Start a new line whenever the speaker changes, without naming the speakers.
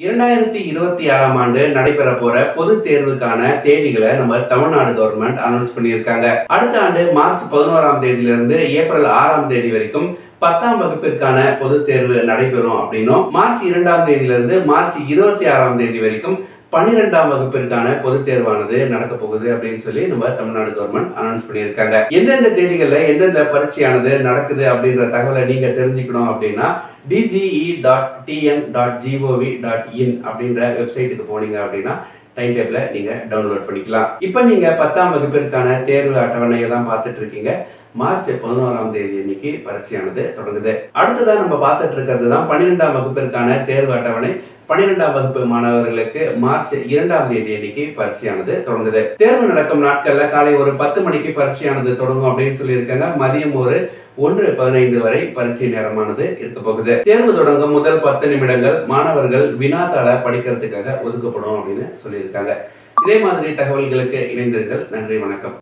இரண்டாயிரத்தி இருபத்தி ஆறாம் ஆண்டு நடைபெற போற பொது தேர்வுக்கான தேதிகளை நம்ம தமிழ்நாடு கவர்மெண்ட் அனௌன்ஸ் பண்ணியிருக்காங்க. அடுத்த ஆண்டு மார்ச் பதினோராம் தேதியிலிருந்து ஏப்ரல் ஆறாம் தேதி வரைக்கும் பத்தாம் வகுப்பிற்கான பொது தேர்வு நடைபெறும் அப்படின்னும் மார்ச் இரண்டாம் தேதியிலிருந்து மார்ச் இருபத்தி ஆறாம் தேதி வரைக்கும் பன்னிரெண்டாம் வகுப்பிற்கான பொதுத் தேர்வானது நடக்க போகுது அப்படின்னு சொல்லி நம்ம தமிழ்நாடு கவர்மெண்ட் அனௌன்ஸ் பண்ணியிருக்காங்க. எந்தெந்த தேதிகளில் எந்தெந்த பரீட்சையானது நடக்குது அப்படின்ற தகவலை நீங்க தெரிஞ்சுக்கணும் அப்படின்னா DGE dot TN dot GOV dot IN அப்படின்ற வெப்சைட்டுக்கு போனீங்க அப்படின்னா டைம் டேபிளை நீங்கள் டவுன்லோட் பண்ணிக்கலாம். இப்போ நீங்கள் பத்தாம் வகுப்பிற்கான தேர்வு அட்டவணையை தான் பார்த்துட்டு இருக்கீங்க. மார்ச் பதினோராம் தேதி அன்னைக்கு பரீட்சையானது தொடங்குது. அடுத்ததான் நம்ம பார்த்துட்டு இருக்கிறது தான் பன்னிரெண்டாம் வகுப்பிற்கான தேர்வு அட்டவணை பன்னிரெண்டாம் வகுப்பு மாணவர்களுக்கு மார்ச் இரண்டாம் தேதி அன்னைக்கு பரீட்சையானது தொடங்குது. தேர்வு நடக்கும் நாட்கள்ல காலை ஒரு பத்து மணிக்கு பரீட்சையானது தொடங்கும் அப்படின்னு சொல்லியிருக்காங்க. மதியம் ஒரு ஒன்று பதினைந்து வரை பரீட்சை நேரமானது இருக்க போகுது. தேர்வு தொடங்கும் முதல் பத்து நிமிடங்கள் மாணவர்கள் வினாத்தாள படிக்கிறதுக்காக ஒதுக்கப்படும் அப்படின்னு சொல்லியிருக்காங்க. இதே மாதிரி தகவல்களுக்கு இணைந்திருங்கள். நன்றி வணக்கம்.